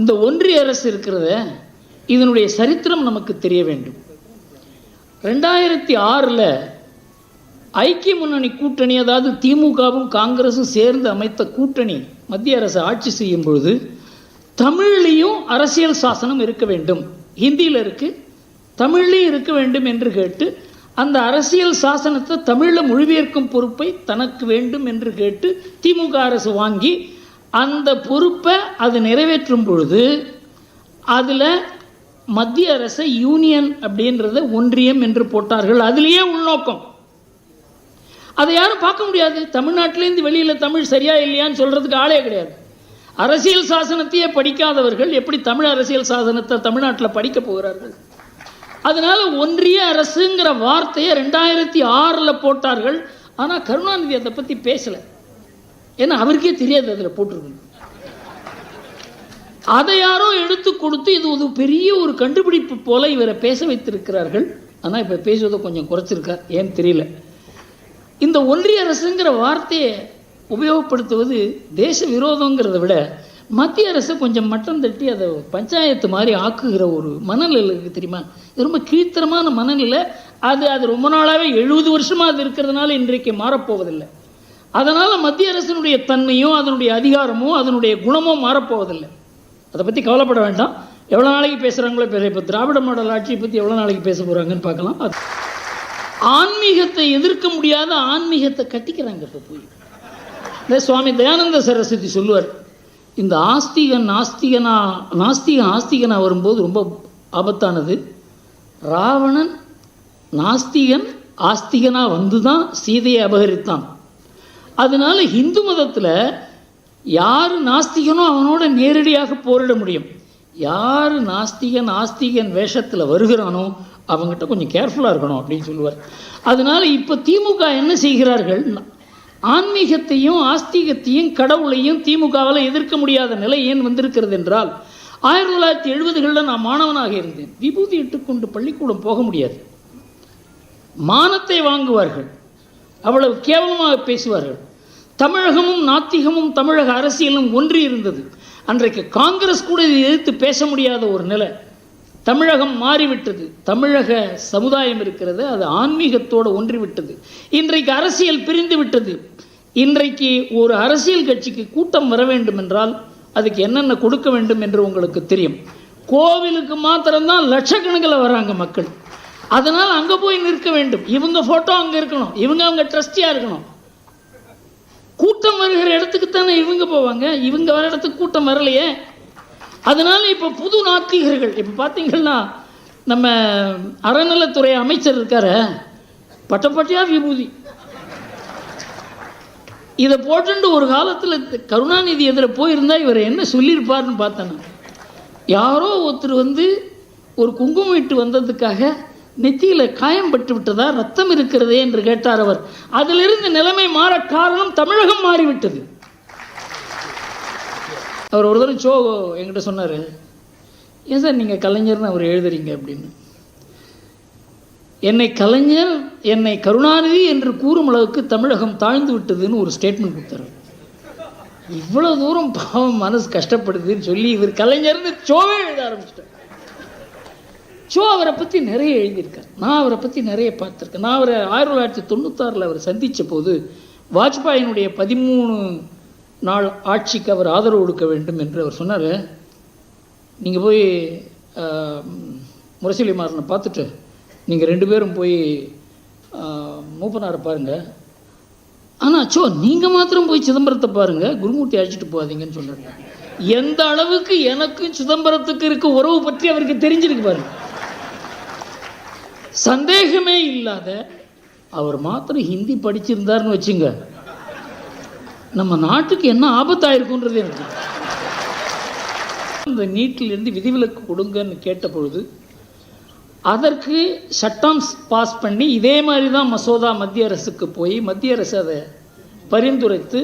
இந்த ஒன்றிய அரசு இருக்கிறத இதனுடைய சரித்திரம் நமக்கு தெரிய வேண்டும். ரெண்டாயிரத்தி ஆறில் ஐக்கிய முன்னணி கூட்டணி அதாவது திமுகவும் காங்கிரஸும் சேர்ந்து அமைத்த கூட்டணி மத்திய அரசு ஆட்சி செய்யும் பொழுது தமிழ்லையும் அரசியல் சாசனம் இருக்க வேண்டும். ஹிந்தியில் இருக்குது தமிழ்லேயும் இருக்க வேண்டும் என்று கேட்டு அந்த அரசியல் சாசனத்தை தமிழில் மொழிபெயர்க்கும் பொறுப்பை தனக்கு வேண்டும் என்று கேட்டு திமுக அரசு வாங்கி அந்த பொறுப்பை அது நிறைவேற்றும் பொழுது அதில் மத்திய அரசை யூனியன் அப்படின்றத ஒன்றியம் என்று போட்டார்கள். அதுலேயே உள்நோக்கம். அதை யாரும் பார்க்க முடியாது. தமிழ்நாட்டிலேருந்து வெளியில் தமிழ் சரியா இல்லையான்னு சொல்கிறதுக்கு ஆளே கிடையாது. அரசியல் சாசனத்தையே படிக்காதவர்கள் எப்படி தமிழ் அரசியல் சாசனத்தை தமிழ்நாட்டில் படிக்க போகிறார்கள்? அதனால் ஒன்றிய அரசுங்கிற வார்த்தையை ரெண்டாயிரத்தி ஆறில் போட்டார்கள். ஆனால் கருணாநிதி அதை பற்றி பேசலை. ஏன்னா அவருக்கே தெரியாது அதில் போட்டிருக்கு அதை யாரோ எடுத்து கொடுத்து இது ஒரு பெரிய ஒரு கண்டுபிடிப்பு போல இவரை பேச வைத்திருக்கிறார்கள். ஆனால் இப்போ பேசுவதை கொஞ்சம் குறைச்சிருக்கார் ஏன்னு தெரியல. இந்த ஒன்றிய அரசுங்கிற வார்த்தையை உபயோகப்படுத்துவது தேச விரோதங்கிறத விட மத்திய அரசு கொஞ்சம் மட்டம் தட்டி அதை பஞ்சாயத்து மாதிரி ஆக்குகிற ஒரு மனநிலை இருக்குது தெரியுமா? இது ரொம்ப கீழ்த்தரமான மனநிலை. அது அது ரொம்ப நாளாகவே எழுபது வருஷமாக அது இருக்கிறதுனால இன்றைக்கு மாறப்போவதில்லை. அதனால் மத்திய அரசினுடைய தன்மையோ அதனுடைய அதிகாரமோ அதனுடைய குணமோ மாறப்போவதில்லை. அதை பற்றி கவலைப்பட வேண்டாம். எவ்வளோ நாளைக்கு பேசுகிறாங்களோ பேச இப்போ திராவிட மாடல் ஆட்சியை பற்றி எவ்வளோ நாளைக்கு பேச போகிறாங்கன்னு பார்க்கலாம். அது ஆன்மீகத்தை எதிர்க்க முடியாத ஆன்மீகத்தை கட்டிக்கிறாங்க இப்போ போய். இந்த சுவாமி தயானந்த சரஸ்வதி சொல்லுவார் இந்த ஆஸ்திகன் நாஸ்திகனா நாஸ்திகன் ஆஸ்திகனா வரும்போது ரொம்ப ஆபத்தானது. ராவணன் நாஸ்திகன் ஆஸ்திகனாக வந்து தான் சீதையை அபகரித்தான். அதனால் இந்து மதத்தில் யார் நாஸ்திகனோ அவனோட நேரடியாக போரிட முடியும். யார் நாஸ்திகன் ஆஸ்திகன் வேஷத்தில் வருகிறானோ அவங்ககிட்ட கொஞ்சம் கேர்ஃபுல்லாக இருக்கணும் அப்படின்னு சொல்லுவார். அதனால் இப்போ திமுக என்ன செய்கிறார்கள்? ஆன்மீகத்தையும் ஆஸ்திகத்தையும் கடவுளையும் திமுகவால் எதிர்க்க முடியாத நிலை ஏன் வந்திருக்கிறது என்றால் ஆயிரத்தி தொள்ளாயிரத்தி எழுபதுகளில் நான் மாணவனாக இருந்தேன். விபூதி இட்டுக்கொண்டு பள்ளிக்கூடம் போக முடியாது. மானத்தை வாங்குவார்கள். அவ்வளவு கேவலமாக பேசுவார்கள். தமிழகமும் நாத்திகமும் தமிழக அரசியலும் ஒன்றி இருந்தது. அன்றைக்கு காங்கிரஸ் கூட இதை எதிர்த்து பேச முடியாத ஒரு நிலை. தமிழகம் மாறிவிட்டது. தமிழக சமுதாயம் இருக்கிறது. அது ஆன்மீகத்தோடு ஒன்றிவிட்டது இன்றைக்கு அரசியல் பிரிந்து விட்டது. இன்றைக்கு ஒரு அரசியல் கட்சிக்கு கூட்டம் வர வேண்டும் என்றால் அதுக்கு என்னென்ன கொடுக்க வேண்டும் என்று உங்களுக்கு தெரியும். கோவிலுக்கு மாத்திரம்தான் லட்சக்கணக்கில் வராங்க மக்கள். அதனால் அங்கே போய் நிற்க வேண்டும். இவங்க ஃபோட்டோ அங்கே இருக்கணும். இவங்க அவங்க ட்ரஸ்டியாக இருக்கணும். கூட்டம் வருகிற இடத்துக்கு தானே இவங்க போவாங்க? இவங்க வர இடத்துக்கு கூட்டம் வரலையே? அதனால் இப்போ புது நாத்திகர்கள் இப்போ பார்த்தீங்கன்னா நம்ம அறநிலைத்துறை அமைச்சர் இருக்கார. பட்டப்பட்டியா விபூதி. இதை போட்டுண்டு ஒரு காலத்தில் கருணாநிதி எதிர போயிருந்தா இவர் என்ன சொல்லியிருப்பார்னு பார்த்தேன் யாரோ ஒருத்தர் வந்து ஒரு குங்குமம் இட்டு வந்ததுக்காக நெத்தியில் காயம் பட்டு விட்டதா? ரத்தம் இருக்கிறதே என்று கேட்டார் அவர். அதிலிருந்து நிலைமை மாற காரணம் தமிழகம் மாறிவிட்டது. அவர் ஒரு தடவை சோ என்கிட்ட சொன்னார் ஏன் சார் நீங்கள் கலைஞர்னு அவர் எழுதுறீங்க? அப்படின்னு. என்னை கலைஞர் என்னை கருணாநிதி என்று கூறும் அளவுக்கு தமிழகம் தாழ்ந்து விட்டதுன்னு ஒரு ஸ்டேட்மெண்ட் கொடுத்தாரு. இவ்வளோ தூரம் பாவம் மனசு கஷ்டப்படுதுன்னு சொல்லி இவர் கலைஞர்னு சோவே எழுத ஆரம்பிச்சிட்டார். ஸோ அவரை பற்றி நிறைய எழுதியிருக்கார். நான் அவரை பற்றி நிறைய பார்த்துருக்கேன். நான் அவரை ஆயிரத்தி தொள்ளாயிரத்தி தொண்ணூத்தாறில் அவர் சந்தித்த போது வாஜ்பாயினுடைய பதிமூணு நாள் ஆட்சிக்கு அவர் ஆதரவு கொடுக்க வேண்டும் என்று அவர் சொன்னார். நீங்கள் போய் முரசொலி மாறனை பார்த்துட்டு நீங்கள் ரெண்டு பேரும் போய் மூப்பனாரை பாருங்கள் ஆனால் சோ நீங்கள் மாத்திரம் போய் சிதம்பரத்தை பாருங்கள் குருமூர்த்தி அழைச்சிட்டு போகாதீங்கன்னு சொன்னார் எந்த அளவுக்கு எனக்கும் சிதம்பரத்துக்கு இருக்க உறவு பற்றி அவருக்கு தெரிஞ்சிருக்கு பாருங்கள் சந்தேகமே இல்லாத அவர் மாத்திரம் ஹிந்தி படிச்சிருந்தாருன்னு வச்சுங்க. நம்ம நாட்டுக்கு என்ன ஆபத்தாயிருக்குன்றது எனக்கு இந்த நீட்டிலிருந்து விதிவிலக்கு கொடுங்கன்னு கேட்ட பொழுது அதற்கு சட்டம் பாஸ் பண்ணி இதே மாதிரி தான் மசோதா மத்திய அரசுக்கு போய் மத்திய அரசு அதை பரிந்துரைத்து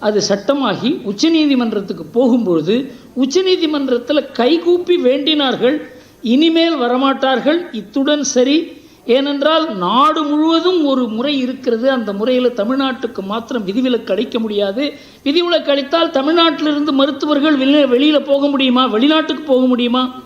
அது சட்டமாகி உச்சநீதிமன்றத்துக்கு போகும்பொழுது உச்சநீதிமன்றத்தில் கைகூப்பி வேண்டினார்கள் இனிமேல் வரமாட்டார்கள் இத்துடன் சரி ஏனென்றால் நாடு முழுவதும் ஒரு முறை இருக்கிறது. அந்த முறையில் தமிழ்நாட்டுக்கு மாத்திரம் விதிவிலக்கு அளிக்க முடியாது. விதிவிலக்கு அளித்தால் தமிழ்நாட்டிலிருந்து மருத்துவர்கள் வெளியே வெளியில் போக முடியுமா? வெளிநாட்டுக்கு போக முடியுமா?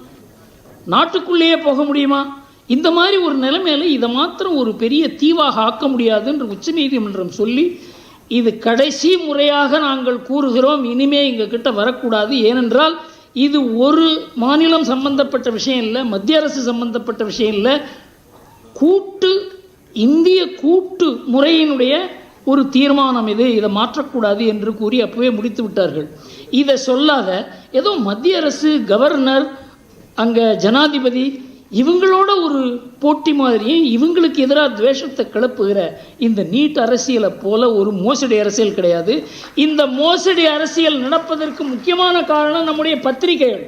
நாட்டுக்குள்ளேயே போக முடியுமா? இந்த மாதிரி ஒரு நிலைமையில இதை மாத்திரம் ஒரு பெரிய தீவாக ஆக்க முடியாது என்று உச்சநீதிமன்றம் சொல்லி இது கடைசி முறையாக நாங்கள் கூறுகிறோம். இனிமே எங்கள் கிட்ட வரக்கூடாது. ஏனென்றால் இது ஒரு மாநிலம் சம்பந்தப்பட்ட விஷயம் இல்லை மத்திய அரசு சம்பந்தப்பட்ட விஷயம் இல்லை கூட்டு இந்திய கூட்டு முறையினுடைய ஒரு தீர்மானம் இது. இதை மாற்றக்கூடாது என்று கூறி அப்பவே முடித்து விட்டார்கள். இதை சொல்லாத ஏதோ மத்திய அரசு கவர்னர் அங்கே ஜனாதிபதி இவங்களோட ஒரு போட்டி மாதிரியும் இவங்களுக்கு எதிராக துவேஷத்தை கிளப்புகிற இந்த நீட் அரசியலை போல ஒரு மோசடி அரசியல் கிடையாது. இந்த மோசடி அரசியல் நடப்பதற்கு முக்கியமான காரணம் நம்முடைய பத்திரிகைகள்.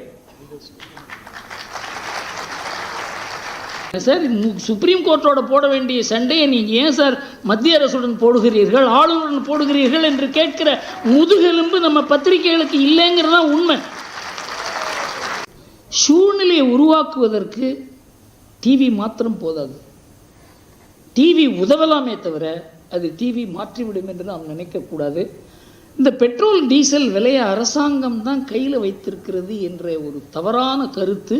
சார் சுப்ரீம் கோர்ட்டோட போட வேண்டிய சண்டையை நீங்கள் ஏன் சார் மத்திய அரசுடன் போடுகிறீர்கள் ஆளுநருடன் போடுகிறீர்கள் என்று கேட்கிற முதுகெலும்பு நம்ம பத்திரிகைகளுக்கு இல்லைங்கிறது தான் உண்மை. சூழ்நிலையை உருவாக்குவதற்கு டிவி மாத்திரம் போதாது. டிவி உதவலாமே தவிர அது டிவி மாற்றிவிடும் என்று நாம் நினைக்கக்கூடாது. இந்த பெட்ரோல் டீசல் விலையை அரசாங்கம் தான் கையில் வைத்திருக்கிறது என்ற ஒரு தவறான கருத்து.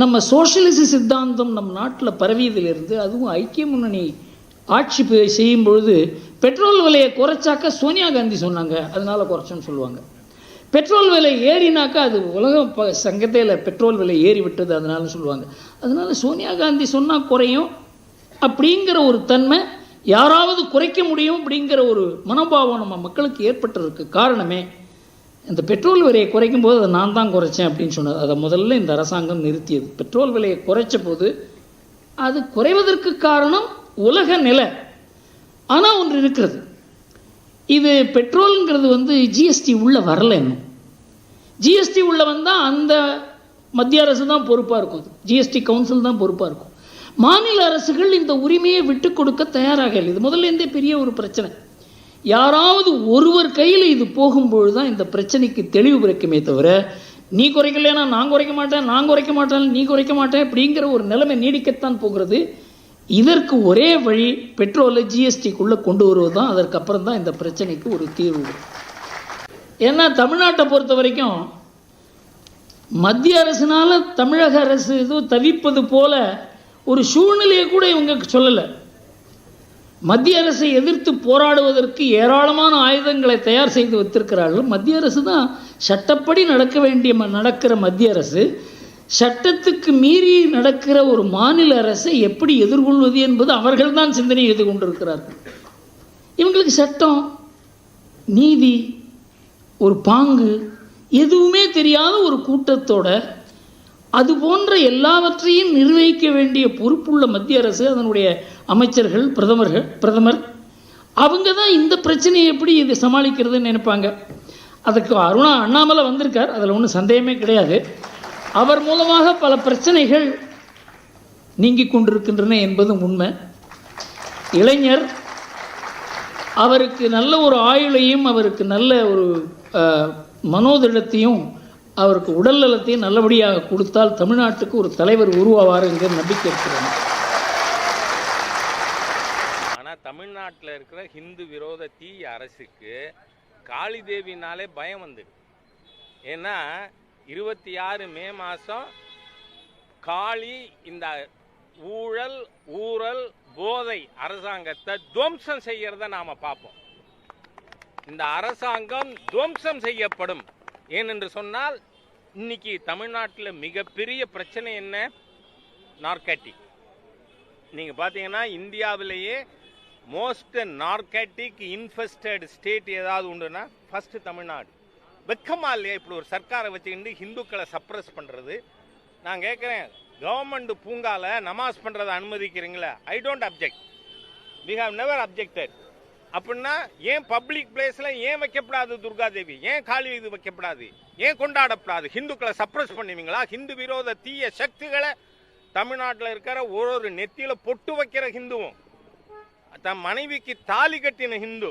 நம்ம சோஷியலிச சித்தாந்தம் நம் நாட்டில் பரவியதிலிருந்து அதுவும் ஐக்கிய முன்னணி ஆட்சி செய்யும் பொழுது பெட்ரோல் விலையை குறைச்சாக்க சோனியா காந்தி சொன்னாங்க. அதனால் குறைச்சோன்னு சொல்லுவாங்க. பெட்ரோல் விலை ஏறினாக்கா அது உலகம் ப சங்கத்தையில் பெட்ரோல் விலை ஏறி விட்டது அதனால சொல்லுவாங்க. அதனால சோனியா காந்தி சொன்னால் குறையும் அப்படிங்கிற ஒரு தன்மை யாராவது குறைக்க முடியும் அப்படிங்கிற ஒரு மனோபாவம் நம்ம மக்களுக்கு ஏற்பட்டதுக்கு காரணமே இந்த பெட்ரோல் விலையை குறைக்கும் போது அதை நான் தான் குறைச்சேன் அப்படின்னு சொன்னது அதை முதல்ல இந்த அரசாங்கம் நிறுத்தியது. பெட்ரோல் விலையை குறைச்ச போது அது குறைவதற்கு காரணம் உலக நிலை. ஆனால் ஒன்று இருக்கிறது. இது பெட்ரோலுங்கிறது வந்து ஜிஎஸ்டி உள்ளே வரல இன்னும். ஜிஎஸ்டி உள்ள வந்தால் அந்த மத்திய அரசு தான் பொறுப்பாக இருக்கும் ஜிஎஸ்டி கவுன்சில் தான் பொறுப்பாக இருக்கும். மாநில அரசுகள் இந்த உரிமையை விட்டு கொடுக்க தயாராக இல்லை. இது முதல்ல இருந்தே பெரிய ஒரு பிரச்சனை. யாராவது ஒருவர் கையில் இது போகும்பொழுது தான் இந்த பிரச்சனைக்கு தெளிவு பிறக்குமே தவிர நீ குறைக்கலைன்னா நான் குறைக்க மாட்டேன் நான் குறைக்க மாட்டேன் நீ குறைக்க மாட்டேன் அப்படிங்கிற ஒரு நிலைமை நீடிக்கத்தான் போகிறது. இதற்கு ஒரே வழி பெட்ரோலை ஜிஎஸ்டிக்குள்ளே கொண்டு வருவது தான் அதற்கப்புறம் தான் இந்த பிரச்சனைக்கு ஒரு தீர்வு ஏன்னா தமிழ்நாட்டை பொறுத்த வரைக்கும் மத்திய அரசினால் தமிழக அரசு ஏதோ தவிப்பது போல ஒரு சூழ்நிலையை கூட இவங்க சொல்லலை. மத்திய அரசை எதிர்த்து போராடுவதற்கு ஏராளமான ஆயுதங்களை தயார் செய்து வைத்திருக்கிறார்கள். மத்திய அரசு தான் சட்டப்படி நடக்க வேண்டிய நடக்கிற மத்திய அரசு. சட்டத்துக்கு மீறி நடக்கிற ஒரு மாநில அரசை எப்படி எதிர்கொள்வது என்பது அவர்கள்தான் சிந்தனை எழுதி கொண்டிருக்கிறார்கள். இவங்களுக்கு சட்டம் நீதி ஒரு பாங்கு எதுவுமே தெரியாத ஒரு கூட்டத்தோட அது போன்ற எல்லாவற்றையும் நிர்வகிக்க வேண்டிய பொறுப்புள்ள மத்திய அரசு அதனுடைய அமைச்சர்கள் பிரதமர்கள் பிரதமர் அவங்க தான் இந்த பிரச்சனையை எப்படி இது சமாளிக்கிறதுன்னு நினைப்பாங்க. அதுக்கு அருணா அண்ணாமலை வந்திருக்கார் அதில் ஒன்றும் சந்தேகமே கிடையாது. அவர் மூலமாக பல பிரச்சனைகள் நீங்கிக் கொண்டிருக்கின்றன என்பதும் உண்மை. இளைஞர் அவருக்கு நல்ல ஒரு ஆயுளையும் அவருக்கு நல்ல ஒரு மனோதிடத்தையும் அவருக்கு உடல் நலத்தையும் நல்லபடியாக கொடுத்தால் தமிழ்நாட்டுக்கு ஒரு தலைவர் உருவாவார் என்கிற நம்பிக்கை இருக்கிறாங்க ஆனா தமிழ்நாட்டில் இருக்கிற ஹிந்து விரோத தீய அரசுக்கு காளி தேவினாலே பயம் வந்துடு ஏன்னா இருபத்தி ஆறு மே மாதம் காளி இந்த ஊழல் ஊழல் போதை அரசாங்கத்தை துவம்சம் செய்யறத நாம பார்ப்போம். இந்த அரசாங்கம் துவம்சம் செய்யப்படும். ஏனென்று சொன்னால் இன்னைக்கு தமிழ்நாட்டில் மிகப்பெரிய பிரச்சனை என்ன? நார்காட்டிக் நீங்கள் பார்த்தீங்கன்னா இந்தியாவிலேயே மோஸ்ட் நார்காட்டிக் இன்ஃபெஸ்டட் ஸ்டேட் ஏதாவது உண்டுன்னா ஃபர்ஸ்ட் தமிழ்நாடு. வெக்கமா இல்லையா இப்படி ஒரு சர்க்காரை வச்சுக்கிட்டு ஹிந்துக்களை சப்ரஸ் பண்ணுறது நான் கேட்குறேன் கவர்மெண்ட் பூங்கால நமாஸ் பண்ணுறதை அனுமதிக்கிறீங்களா? I don't object we have never objected அப்படின்னா ஏன் பப்ளிக் பிளேஸில் ஏன் வைக்கப்படாது துர்கா தேவி? ஏன் காளி இது வைக்கப்படாது? ஏன் கொண்டாடப்படாது? ஹிந்துக்களை சப்ரஸ் பண்ணுவீங்களா? ஹிந்து விரோத தீய சக்திகளை தமிழ்நாட்டில் இருக்கிற ஒரு ஒரு நெத்தியில் பொட்டு வைக்கிற ஹிந்துவும். தன் மனைவிக்கு தாலி கட்டின ஹிந்து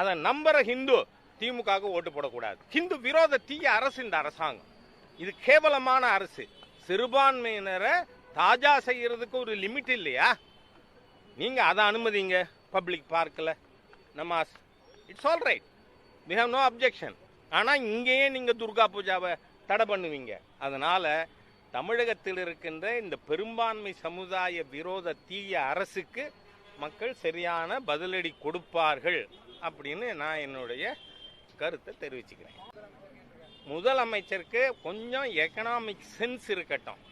அதை நம்புற ஹிந்து திமுகவுக்கு ஓட்டு போடக்கூடாது. ஹிந்து விரோத தீய அரசு இந்த அரசாங்கம். இது கேவலமான அரசு. சிறுபான்மையினரை தாஜா செய்யறதுக்கு ஒரு லிமிட் இல்லையா? நீங்க அதை அனுமதிங்க பப்ளிக் பார்க்கில் நமாஸ் it's all right we have no objection ஆனால் இங்கேயே நீங்கள் துர்கா பூஜாவை தடை பண்ணுவீங்க. அதனால் தமிழகத்தில் இருக்கின்ற இந்த பெரும்பான்மை சமுதாய விரோத தீய அரசுக்கு மக்கள் சரியான பதிலடி கொடுப்பார்கள் அப்படின்னு நான் என்னுடைய கருத்தை தெரிவிச்சுக்கிறேன். முதலமைச்சருக்கு கொஞ்சம் எக்கனாமிக் சென்ஸ் இருக்கட்டும்.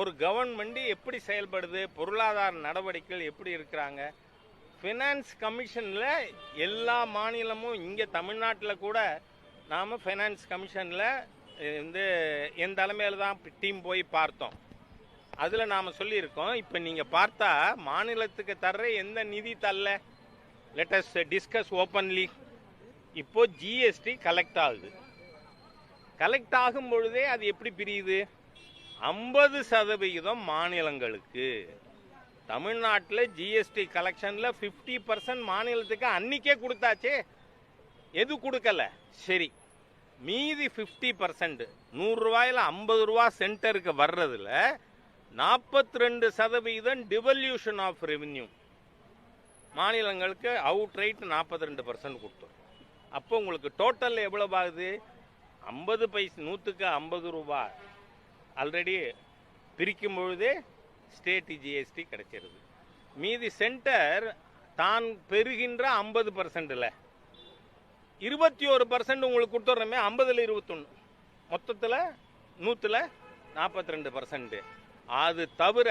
ஒரு கவர்மெண்ட் எப்படி செயல்படுது பொருளாதார நடவடிக்கைகள் எப்படி இருக்கிறாங்க ஃபினான்ஸ் கமிஷனில் எல்லா மாநிலமும் இங்கே தமிழ்நாட்டில் கூட நாம் ஃபினான்ஸ் கமிஷனில் வந்து என் தலைமையில் தான் டீம் போய் பார்த்தோம். அதில் நாம் சொல்லியிருக்கோம். இப்போ நீங்கள் பார்த்தா மாநிலத்துக்கு தர்ற எந்த நிதி தரல. லெட்டஸ் டிஸ்கஸ் ஓப்பன்லி இப்போ ஜிஎஸ்டி கலெக்ட் ஆகுது. கலெக்ட் ஆகும் பொழுதே அது எப்படி பிரியுது? ஐம்பது சதவிகிதம் மாநிலங்களுக்கு. தமிழ்நாட்டில் ஜிஎஸ்டி கலெக்ஷனில் ஃபிஃப்டி பர்சன்ட் மாநிலத்துக்கு அன்னைக்கே கொடுத்தாச்சே. எது கொடுக்கல? சரி. மீதி ஃபிஃப்டி பர்சன்ட் நூறுரூவாயில் ஐம்பது ரூபா சென்டருக்கு வர்றதுல நாற்பத்தி ரெண்டு சதவீதம் டிவல்யூஷன் ஆஃப் ரெவென்யூ மாநிலங்களுக்கு அவுட் ரைட் நாற்பத்தி ரெண்டு பர்சன்ட் கொடுத்தோம். அப்போ உங்களுக்கு டோட்டல் எவ்வளவு ஆகுது? ஐம்பது பைஸ் நூற்றுக்கு ஐம்பது ரூபா. ஆல்ரெடி பிரிக்கும் பொழுதே ஸ்டேட் ஜிஎஸ்டி கிடைச்சிருது. மீதி சென்டர் தான் பெறுகின்ற ஐம்பது பர்சன்டில் இருபத்தி ஒரு பர்சன்ட் உங்களுக்கு கொடுத்துட்றோமே ஐம்பதில் இருபத்தொன்று மொத்தத்தில் நூற்றில் நாற்பத்தி ரெண்டு பர்சன்ட்டு அது தவிர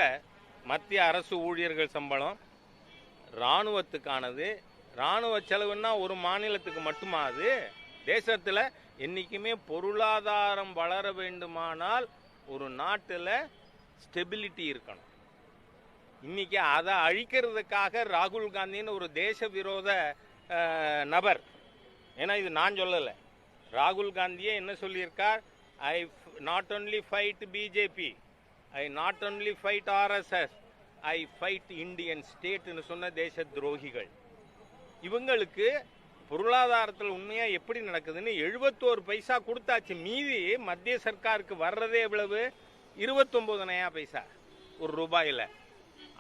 மத்திய அரசு ஊழியர்கள் சம்பளம் இராணுவத்துக்கானது. இராணுவ செலவுன்னா ஒரு மாநிலத்துக்கு மட்டுமா அது? தேசத்தில் என்றைக்குமே பொருளாதாரம் வளர வேண்டுமானால் ஒரு நாட்டில் ஸ்டெபிலிட்டி இருக்கணும். இன்னைக்கு அதை அழிக்கிறதுக்காக ராகுல் காந்தின்னு ஒரு தேச விரோத நபர். ஏன்னா இது நான் சொல்லலை. ராகுல் காந்தியே என்ன சொல்லியிருக்கார்? I not only fight BJP I not only fight RSS I fight Indian ஸ்டேட்னு சொன்ன தேச துரோகிகள் இவங்களுக்கு பொருளாதாரத்தில் உண்மையாக எப்படி நடக்குதுன்னு எழுபத்தோரு பைசா கொடுத்தாச்சு. மீதி மத்திய சர்க்காருக்கு வர்றதே எவ்வளவு? இருபத்தொம்போது நயா பைசா. ஒரு ரூபாயில்.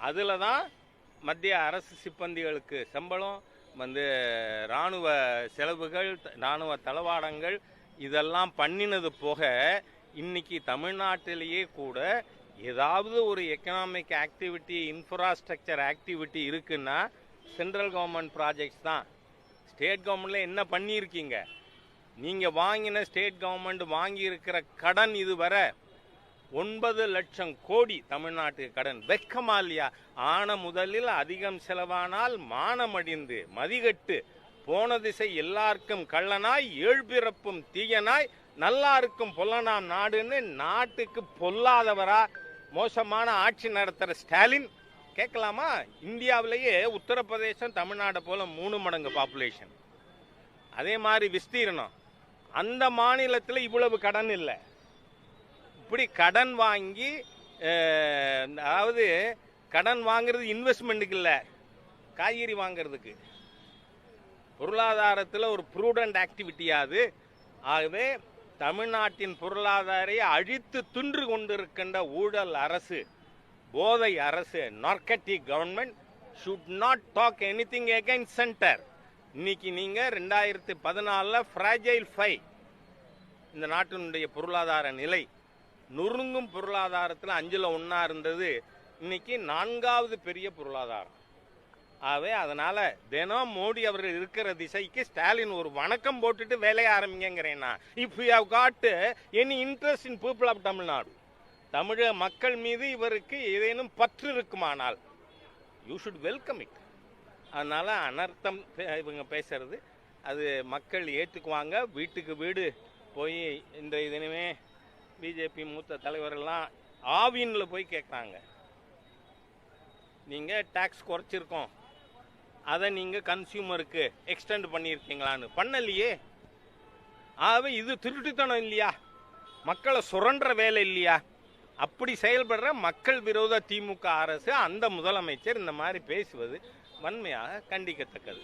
அதில் தான் மத்திய அரசு சிப்பந்திகளுக்கு சம்பளம் வந்து இராணுவ செலவுகள் இராணுவ தளவாடங்கள் இதெல்லாம் பண்ணினது போக இன்னைக்கு தமிழ்நாட்டிலேயே கூட ஏதாவது ஒரு எக்கனாமிக் ஆக்டிவிட்டி இன்ஃப்ராஸ்ட்ரக்சர் ஆக்டிவிட்டி இருக்குன்னா சென்ட்ரல் கவர்மெண்ட் ப்ராஜெக்ட்ஸ் தான். ஸ்டேட் கவர்மெண்ட்டில் என்ன பண்ணியிருக்கீங்க? நீங்கள் வாங்கின ஸ்டேட் கவர்மெண்ட் வாங்கியிருக்கிற கடன் இதுவரை ஒன்பது லட்சம் கோடி தமிழ்நாட்டுக்கு கடன். வெக்கமா இல்லையா? ஆன முதலில் அதிகம் செலவானால் மானமடிந்து மதிகட்டு. போன திசை எல்லாருக்கும் கள்ளனாய் ஏழ்பிறப்பும் தீயனாய் நல்லாருக்கும் பொல்லனாம் நாடுன்னு நாட்டுக்கு பொல்லாதவரா மோசமான ஆட்சி நடத்துற ஸ்டாலின் கேட்கலாமா? இந்தியாவிலேயே உத்தரப்பிரதேசம் தமிழ்நாடு போல மூணு மடங்கு பாப்புலேஷன் அதே மாதிரி விஸ்தீரணம். அந்த மாநிலத்தில் இவ்வளவு கடன் இல்லை. இப்படி கடன் வாங்கி அதாவது கடன் வாங்குறது இன்வெஸ்ட்மெண்ட்டுக்கு இல்லை. காய்கறி வாங்குறதுக்கு. பொருளாதாரத்தில் ஒரு ப்ரூடண்ட் ஆக்டிவிட்டியாது ஆகவே தமிழ்நாட்டின் பொருளாதாரை அழித்து துன்று கொண்டிருக்கின்ற ஊழல் அரசு போதை அரசு narcotic government should not talk anything again centre இன்னைக்கு நீங்க ரெண்டாயிரத்தி பதினாலில் ஃப்ராஜைல் ஃபை இந்த நாட்டினுடைய பொருளாதார நிலை நொறுங்கும் பொருளாதாரத்தில் அஞ்சில் ஒன்றா இருந்தது. இன்னைக்கு நான்காவது பெரிய பொருளாதாரம். ஆகவே அதனால தினம் மோடி அவர்கள் இருக்கிற திசைக்கு ஸ்டாலின் ஒரு வணக்கம் போட்டுட்டு வேலையை ஆரம்பிங்கிறேன் நான். If you have got any interest in people of Tamil Nadu தமிழக மக்கள் மீது இவருக்கு ஏதேனும் பற்று இருக்குமானால் யூ ஷுட் வெல்கம் இட் அதனால் அனர்த்தம் பே- இவங்க பேசுறது அது மக்கள் ஏற்றுக்குவாங்க வீட்டுக்கு வீடு போய் இந்த இதுனுமே பிஜேபி மூத்த தலைவரெல்லாம் ஆவின்ல போய் கேட்குறாங்க நீங்கள் டேக்ஸ் குறைச்சிருக்கோம். அதை நீங்கள் கன்சியூமருக்கு எக்ஸ்டெண்ட் பண்ணியிருக்கீங்களான்னு. பண்ணலையே. ஆகவே இது திருட்டுத்தனம் இல்லையா? மக்களை சுரண்டுற வேலை இல்லையா? அப்படி செயல்படுற மக்கள் விரோத திமுக அரசு அந்த முதலமைச்சர் இந்த மாதிரி பேசுவது வன்மையாக கண்டிக்கத்தக்கது.